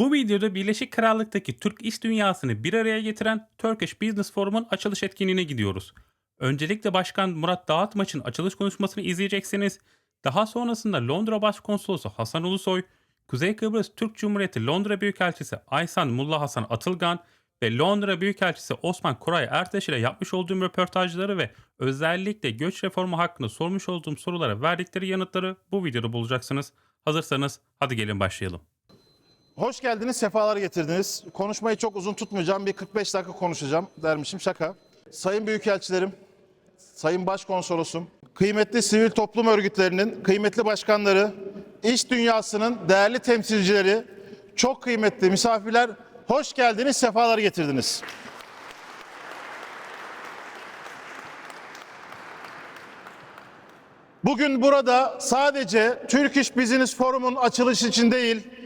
Bu videoda Birleşik Krallık'taki Türk iş dünyasını bir araya getiren Turkish Business Forum'un açılış etkinliğine gidiyoruz. Öncelikle Başkan Murat Dağıtmaç'ın açılış konuşmasını izleyeceksiniz. Daha sonrasında Londra Başkonsolosu Hasan Ulusoy, Kuzey Kıbrıs Türk Cumhuriyeti Londra Büyükelçisi Aysan Mulla Hasan Atılgan ve Londra Büyükelçisi Osman Koray Ertaş ile yapmış olduğum röportajları ve özellikle göç reformu hakkında sormuş olduğum sorulara verdikleri yanıtları bu videoda bulacaksınız. Hazırsanız hadi gelin başlayalım. Hoş geldiniz, sefalar getirdiniz. Konuşmayı çok uzun tutmayacağım. Bir 45 dakika konuşacağım dermişim. Şaka. Sayın Büyükelçilerim, Sayın Başkonsolosum, kıymetli sivil toplum örgütlerinin kıymetli başkanları, iş dünyasının değerli temsilcileri, çok kıymetli misafirler, hoş geldiniz, sefalar getirdiniz. Bugün burada sadece Türk İş Business Forum'un açılışı için değil,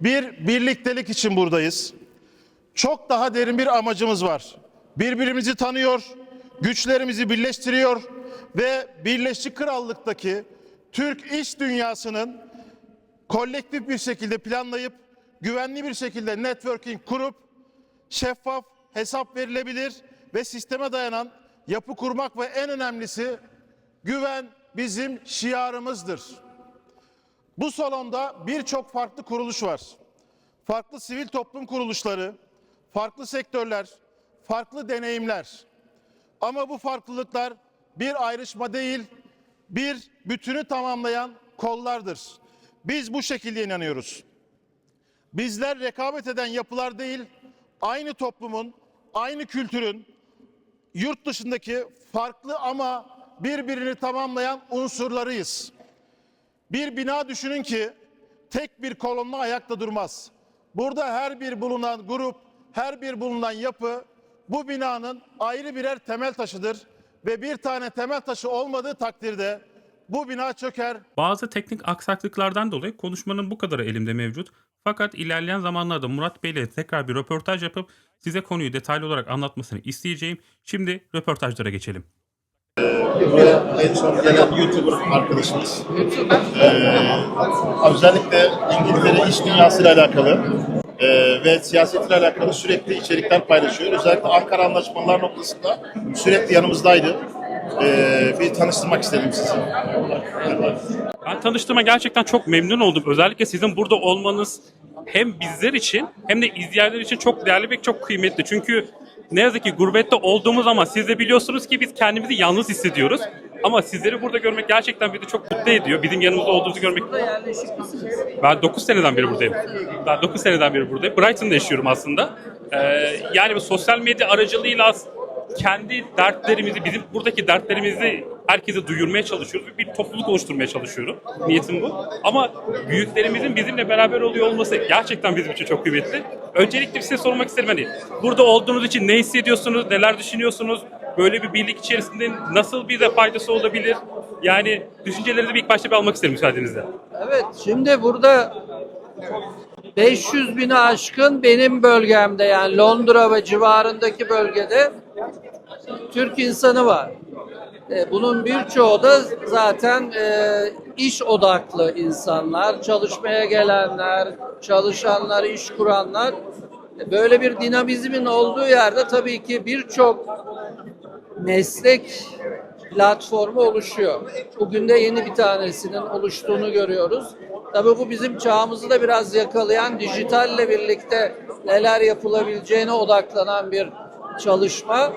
bir birliktelik için buradayız. Çok daha derin bir amacımız var. Birbirimizi tanıyor, güçlerimizi birleştiriyor ve Birleşik Krallık'taki Türk iş dünyasının kolektif bir şekilde planlayıp güvenli bir şekilde networking kurup şeffaf, hesap verilebilir ve sisteme dayanan yapı kurmak ve en önemlisi güven bizim şiarımızdır. Bu salonda birçok farklı kuruluş var. Farklı sivil toplum kuruluşları, farklı sektörler, farklı deneyimler. Ama bu farklılıklar bir ayrışma değil, bir bütünü tamamlayan kollardır. Biz bu şekilde inanıyoruz. Bizler rekabet eden yapılar değil, aynı toplumun, aynı kültürün, yurt dışındaki farklı ama birbirini tamamlayan unsurlarıyız. Bir bina düşünün ki tek bir kolonla ayakta durmaz. Burada her bir bulunan grup, her bir bulunan yapı bu binanın ayrı birer temel taşıdır ve bir tane temel taşı olmadığı takdirde bu bina çöker, Bazı teknik aksaklıklardan dolayı konuşmanın bu kadarı elimde mevcut. Fakat ilerleyen zamanlarda Murat Bey ile tekrar bir röportaj yapıp size konuyu detaylı olarak anlatmasını isteyeceğim. Şimdi röportajlara geçelim. Buraya en son gelen YouTuber arkadaşımız. Ee, özellikle İngiltere iş dünyasıyla alakalı e, ve siyasetiyle alakalı sürekli içerikler paylaşıyor. Özellikle Ankara Anlaşmalar noktasında sürekli yanımızdaydı. Ee, bir tanıştırmak istedim sizi. Ben tanıştığıma gerçekten çok memnun oldum. Özellikle sizin burada olmanız hem bizler için hem de izleyenler için çok değerli ve çok kıymetli. Çünkü ne yazık ki gurbette olduğumuz zaman siz de biliyorsunuz ki biz kendimizi yalnız hissediyoruz. Ama sizleri burada görmek gerçekten bizi çok mutlu ediyor. Bizim yanımızda olduğunuzu görmek. Ben 9 seneden beri buradayım. Ben 9 seneden beri buradayım. Brighton'da yaşıyorum aslında. Ee, yani bu sosyal medya aracılığıyla kendi dertlerimizi, bizim buradaki dertlerimizi herkese duyurmaya çalışıyoruz bir topluluk oluşturmaya çalışıyorum. Niyetim bu. Ama büyüklerimizin bizimle beraber oluyor olması gerçekten bizim için çok kıymetli. Öncelikle size sormak isterim hani burada olduğunuz için ne hissediyorsunuz, neler düşünüyorsunuz? Böyle bir birlik içerisinde nasıl bize faydası olabilir? Yani düşüncelerinizi bir ilk başta bir almak isterim müsaadenizle. Evet, şimdi burada 500 bini aşkın benim bölgemde yani Londra ve civarındaki bölgede Türk insanı var. E, Bunun birçoğu da zaten e, iş odaklı insanlar, çalışmaya gelenler, çalışanlar, iş kuranlar. E, Böyle bir dinamizmin olduğu yerde tabii ki birçok meslek platformu oluşuyor. Bugün de yeni bir tanesinin oluştuğunu görüyoruz. Tabii bu bizim çağımızı da biraz yakalayan, dijitalle birlikte neler yapılabileceğine odaklanan bir çalışma.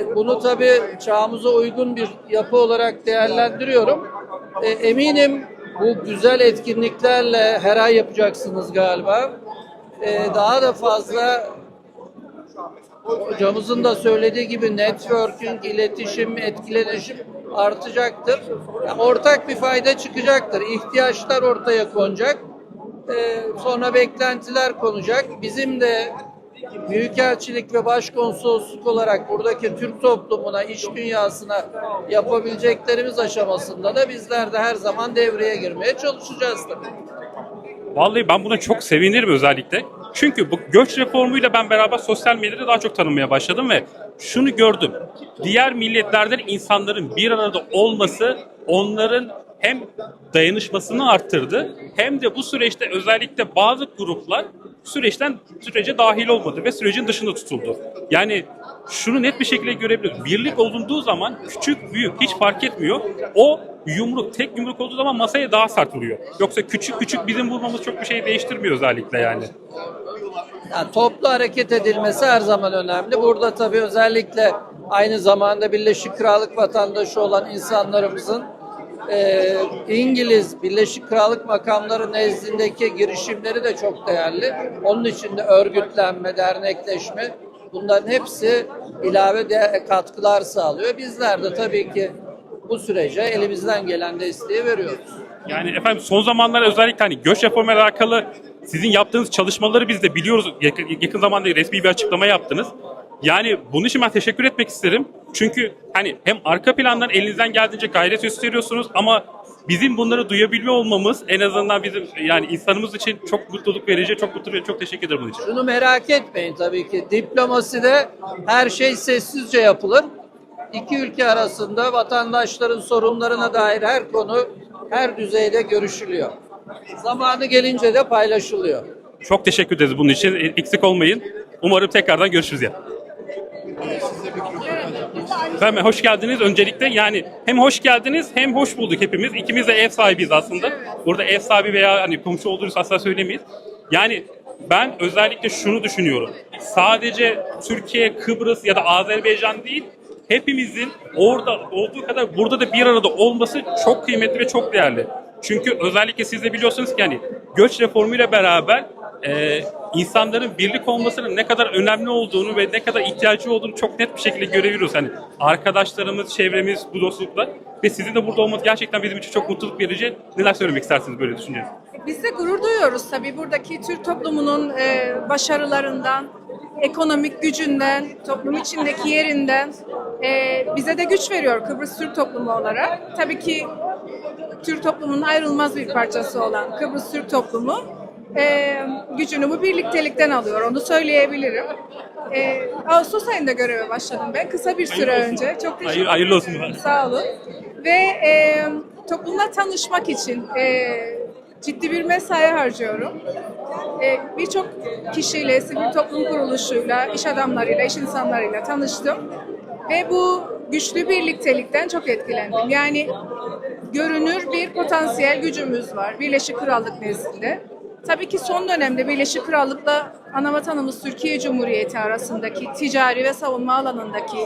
E, Bunu tabii çağımıza uygun bir yapı olarak değerlendiriyorum. E, Eminim bu güzel etkinliklerle her ay yapacaksınız galiba. E, Daha da fazla hocamızın da söylediği gibi networking, iletişim, etkileşim artacaktır. Yani ortak bir fayda çıkacaktır. İhtiyaçlar ortaya konacak. Ee, sonra beklentiler konacak. Bizim de Büyükelçilik ve Başkonsolosluk olarak buradaki Türk toplumuna, iş dünyasına yapabileceklerimiz aşamasında da bizler de her zaman devreye girmeye çalışacağız tabii. Vallahi ben buna çok sevinirim özellikle. Çünkü bu göç reformuyla ben beraber sosyal medyada daha çok tanınmaya başladım ve şunu gördüm. Diğer milletlerden insanların bir arada olması onların hem dayanışmasını arttırdı hem de bu süreçte özellikle bazı gruplar süreçten sürece dahil olmadı ve sürecin dışında tutuldu. Yani şunu net bir şekilde görebiliyoruz. Birlik olunduğu zaman küçük büyük hiç fark etmiyor. O yumruk tek yumruk olduğu zaman masaya daha sert vuruyor. Yoksa küçük küçük bizim vurmamız çok bir şey değiştirmiyor özellikle yani. Yani toplu hareket edilmesi her zaman önemli. Burada tabii özellikle aynı zamanda Birleşik Krallık vatandaşı olan insanlarımızın e, İngiliz Birleşik Krallık makamları nezdindeki girişimleri de çok değerli. Onun için de örgütlenme, dernekleşme bunların hepsi ilave de katkılar sağlıyor. Bizler de tabii ki bu sürece elimizden gelen desteği veriyoruz. Yani efendim son zamanlarda özellikle hani göç reformu alakalı sizin yaptığınız çalışmaları biz de biliyoruz. Yakın, yakın zamanda resmi bir açıklama yaptınız. Yani bunun için ben teşekkür etmek isterim. Çünkü hani hem arka plandan elinizden geldiğince gayret gösteriyorsunuz ama bizim bunları duyabilme olmamız en azından bizim yani insanımız için çok mutluluk verici, çok mutlu ve çok teşekkür ederim bunun için. Şunu merak etmeyin tabii ki. Diplomaside her şey sessizce yapılır. İki ülke arasında vatandaşların sorunlarına dair her konu her düzeyde görüşülüyor. Zamanı gelince de paylaşılıyor. Çok teşekkür ederiz bunun için. Eksik olmayın. Umarım tekrardan görüşürüz ya. Efendim hoş geldiniz. Öncelikle yani hem hoş geldiniz hem hoş bulduk hepimiz. İkimiz de ev sahibiyiz aslında. Burada ev sahibi veya hani komşu olduğunuz asla söylemeyiz. Yani ben özellikle şunu düşünüyorum. Sadece Türkiye, Kıbrıs ya da Azerbaycan değil, hepimizin orada olduğu kadar burada da bir arada olması çok kıymetli ve çok değerli. Çünkü özellikle siz de biliyorsunuz ki yani göç reformuyla beraber e, insanların birlik olmasının ne kadar önemli olduğunu ve ne kadar ihtiyacı olduğunu çok net bir şekilde görebiliyoruz. Hani arkadaşlarımız, çevremiz, bu dostluklar ve sizin de burada olmanız gerçekten bizim için çok mutluluk verici. Neler söylemek istersiniz böyle düşünceniz? Biz de gurur duyuyoruz tabii buradaki Türk toplumunun e, başarılarından, ekonomik gücünden, toplum içindeki yerinden e, bize de güç veriyor Kıbrıs Türk toplumu olarak. Tabii ki Türk toplumunun ayrılmaz bir parçası olan Kıbrıs Türk toplumu e, gücünü bu birliktelikten alıyor, onu söyleyebilirim. E, Ağustos ayında göreve başladım ben, kısa bir süre Hayırlı olsun. önce. Çok teşekkür Hayır, hayırlı olsun. Sağ olun. Ve e, toplumla tanışmak için e, ciddi bir mesai harcıyorum. E, Birçok kişiyle, sivil toplum kuruluşuyla, iş adamlarıyla, iş insanlarıyla tanıştım. Ve bu güçlü birliktelikten çok etkilendim. Yani görünür bir potansiyel gücümüz var Birleşik Krallık nezdinde. Tabii ki son dönemde Birleşik Krallık'la anavatanımız Türkiye Cumhuriyeti arasındaki ticari ve savunma alanındaki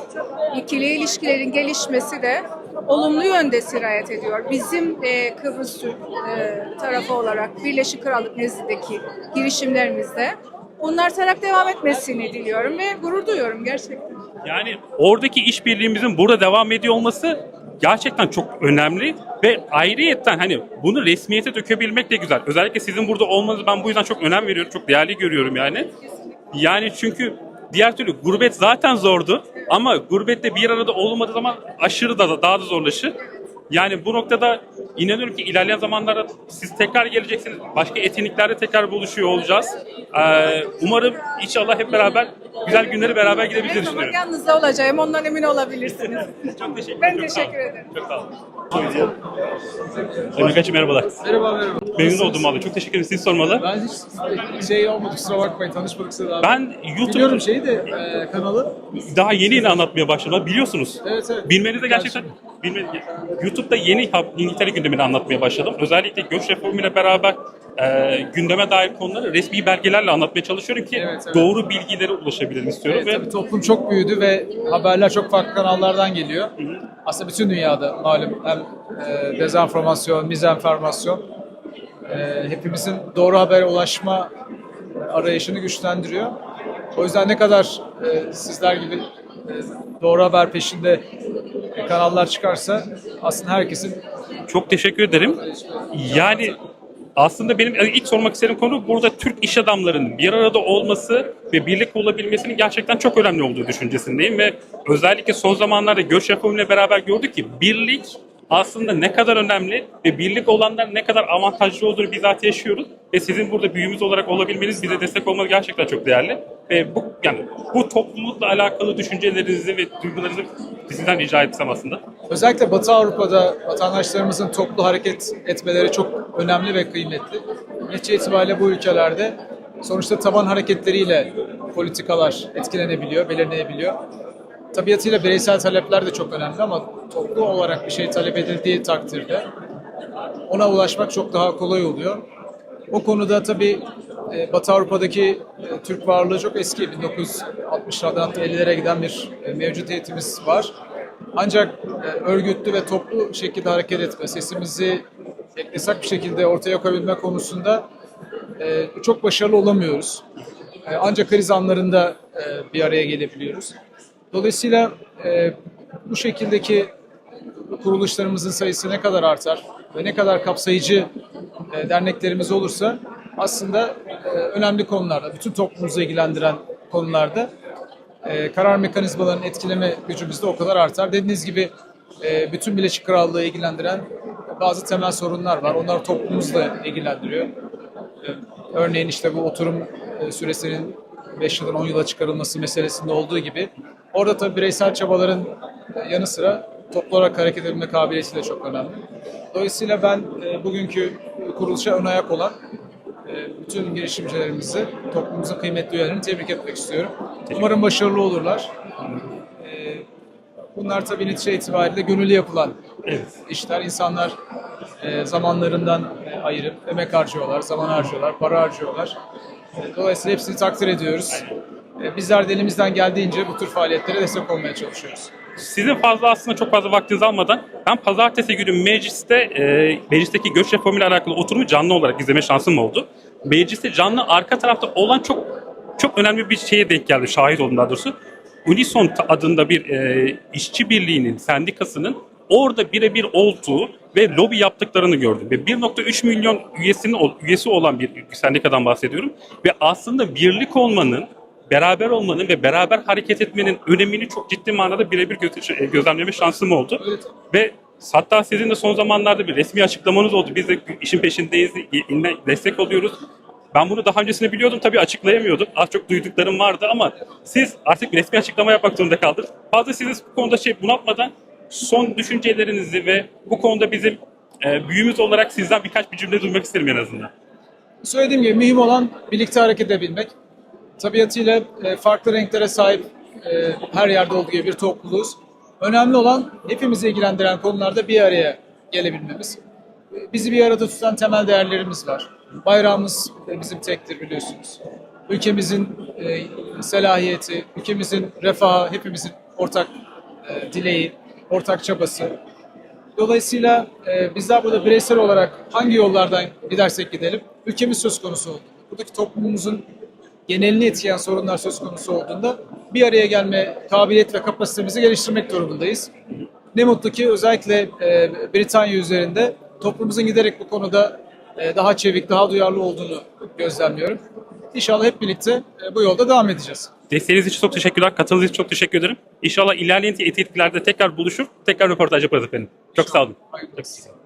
ikili ilişkilerin gelişmesi de olumlu yönde sirayet ediyor. Bizim e, Kıbrıs Türk e, tarafı olarak Birleşik Krallık nezdindeki girişimlerimizde bunun artarak devam etmesini diliyorum ve gurur duyuyorum gerçekten. Yani oradaki işbirliğimizin burada devam ediyor olması gerçekten çok önemli ve ayrıyetten hani bunu resmiyete dökebilmek de güzel. Özellikle sizin burada olmanızı ben bu yüzden çok önem veriyorum, çok değerli görüyorum yani. Yani çünkü diğer türlü gurbet zaten zordu ama gurbette bir arada olmadığı zaman aşırı da daha da zorlaşır. Yani bu noktada inanıyorum ki ilerleyen zamanlarda siz tekrar geleceksiniz. Başka etkinliklerde tekrar buluşuyor olacağız. Ee, umarım inşallah hep beraber güzel günleri beraber Her gidebiliriz zaman düşünüyorum. yanınızda olacağım, ondan emin olabilirsiniz. Çok teşekkür Ben çok sağ teşekkür ederim. Çok sağ olun. Sayın Kaçı merhabalar. Merhaba merhaba. Memnun oldum vallahi. Çok teşekkür ederim. Siz sormalı. Ben hiç şey olmadı kusura bakmayın tanışmadık size daha. Ben YouTube Biliyorum şeyi de e, kanalı. daha yeni yeni anlatmaya başladım. Biliyorsunuz. Evet evet. Bilmeniz de gerçekten bilmeniz, YouTube'da yeni İngiltere gündemini anlatmaya başladım. Özellikle göç reformuyla beraber e, gündeme dair konuları resmi belgelerle anlatmaya çalışıyorum ki Evet, evet. doğru bilgilere ulaşabilelim istiyorum. Evet, ve tabii toplum çok büyüdü ve haberler çok farklı kanallardan geliyor. Aslında bütün dünyada malum hem e, dezenformasyon, mizenformasyon e, hepimizin doğru habere ulaşma arayışını güçlendiriyor. O yüzden ne kadar e, sizler gibi e, doğru haber peşinde kanallar çıkarsa aslında herkesin Çok teşekkür ederim. Yani aslında benim ilk sormak istediğim konu burada Türk iş adamlarının bir arada olması ve birlik olabilmesinin gerçekten çok önemli olduğu düşüncesindeyim ve özellikle son zamanlarda göç reformuyla beraber gördük ki birlik aslında ne kadar önemli ve birlik olanlar ne kadar avantajlı olduğunu bizzat yaşıyoruz. Ve sizin burada büyüğümüz olarak olabilmeniz, bize destek olmanız gerçekten çok değerli. Ve bu yani bu toplulukla alakalı düşüncelerinizi ve duygularınızı sizden rica etsem aslında. Özellikle Batı Avrupa'da vatandaşlarımızın toplu hareket etmeleri çok önemli ve kıymetli. Netice itibariyle bu ülkelerde sonuçta taban hareketleriyle politikalar etkilenebiliyor, belirlenebiliyor. Tabiatıyla bireysel talepler de çok önemli ama toplu olarak bir şey talep edildiği takdirde ona ulaşmak çok daha kolay oluyor. O konuda tabii e, Batı Avrupa'daki e, Türk varlığı çok eski. 1960'lardan 50'lere giden bir e, mevcudiyetimiz var. Ancak örgütlü ve toplu şekilde hareket etme, sesimizi eklesak bir şekilde ortaya koyabilme konusunda çok başarılı olamıyoruz. Ancak kriz anlarında bir araya gelebiliyoruz. Dolayısıyla e, bu şekildeki kuruluşlarımızın sayısı ne kadar artar ve ne kadar kapsayıcı e, derneklerimiz olursa aslında e, önemli konularda, bütün toplumumuzu ilgilendiren konularda e, karar mekanizmalarının etkileme gücümüz de o kadar artar. Dediğiniz gibi e, bütün Birleşik Krallığı ilgilendiren bazı temel sorunlar var. Onlar toplumumuzu da ilgilendiriyor. E, Örneğin işte bu oturum e, süresinin 5 yıldan 10 yıla çıkarılması meselesinde olduğu gibi orada tabii bireysel çabaların yanı sıra toplu olarak hareket edebilme kabiliyeti de çok önemli. Dolayısıyla ben e, bugünkü kuruluşa ön ayak olan e, bütün girişimcilerimizi, toplumumuzun kıymetli üyelerini tebrik etmek istiyorum. Umarım başarılı olurlar. E, Bunlar tabii netice itibariyle gönüllü yapılan işler. İnsanlar zamanlarından ayırıp emek harcıyorlar, zaman harcıyorlar, para harcıyorlar. Dolayısıyla hepsini takdir ediyoruz. E, Bizler de elimizden geldiğince bu tür faaliyetlere destek olmaya çalışıyoruz. Sizin fazla aslında çok fazla vaktinizi almadan ben pazartesi günü mecliste e, meclisteki göç reformuyla alakalı oturumu canlı olarak izleme şansım oldu. Mecliste canlı arka tarafta olan çok çok önemli bir şeye denk geldi. Şahit oldum daha doğrusu. Unison adında bir e, işçi birliğinin, sendikasının orada birebir olduğu ve lobi yaptıklarını gördüm. Ve 1.3 milyon üyesinin üyesi olan bir sendikadan bahsediyorum. Ve aslında birlik olmanın beraber olmanın ve beraber hareket etmenin önemini çok ciddi manada birebir gö- gözlemleme şansım oldu. Ve hatta sizin de son zamanlarda bir resmi açıklamanız oldu. Biz de işin peşindeyiz, destek oluyoruz. Ben bunu daha öncesinde biliyordum tabii açıklayamıyordum. Az çok duyduklarım vardı ama siz artık resmi açıklama yapmak zorunda kaldınız. Fazla sizi bu konuda şey bunaltmadan son düşüncelerinizi ve bu konuda bizim e, büyüğümüz olarak sizden birkaç bir cümle duymak isterim en azından. Söylediğim gibi mühim olan birlikte hareket edebilmek. Tabiatıyla e, farklı renklere sahip e, her yerde olduğu gibi bir topluluğuz. Önemli olan hepimizi ilgilendiren konularda bir araya gelebilmemiz. E, Bizi bir arada tutan temel değerlerimiz var. Bayrağımız bizim tektir biliyorsunuz. Ülkemizin selahiyeti, ülkemizin refahı hepimizin ortak dileği, ortak çabası. Dolayısıyla bizler burada bireysel olarak hangi yollardan gidersek gidelim, ülkemiz söz konusu olduğunda, buradaki toplumumuzun genelini etkileyen sorunlar söz konusu olduğunda bir araya gelme kabiliyet ve kapasitemizi geliştirmek durumundayız. Ne mutlu ki özellikle e, Britanya üzerinde toplumumuzun giderek bu konuda e, daha çevik, daha duyarlı olduğunu gözlemliyorum. İnşallah hep birlikte e, bu yolda devam edeceğiz. Desteğiniz için çok teşekkürler. Katıldığınız için çok teşekkür ederim. İnşallah ilerleyen etkinliklerde tekrar buluşur, tekrar röportaj yaparız efendim. Çok sağ olun. Hayırlı olsun.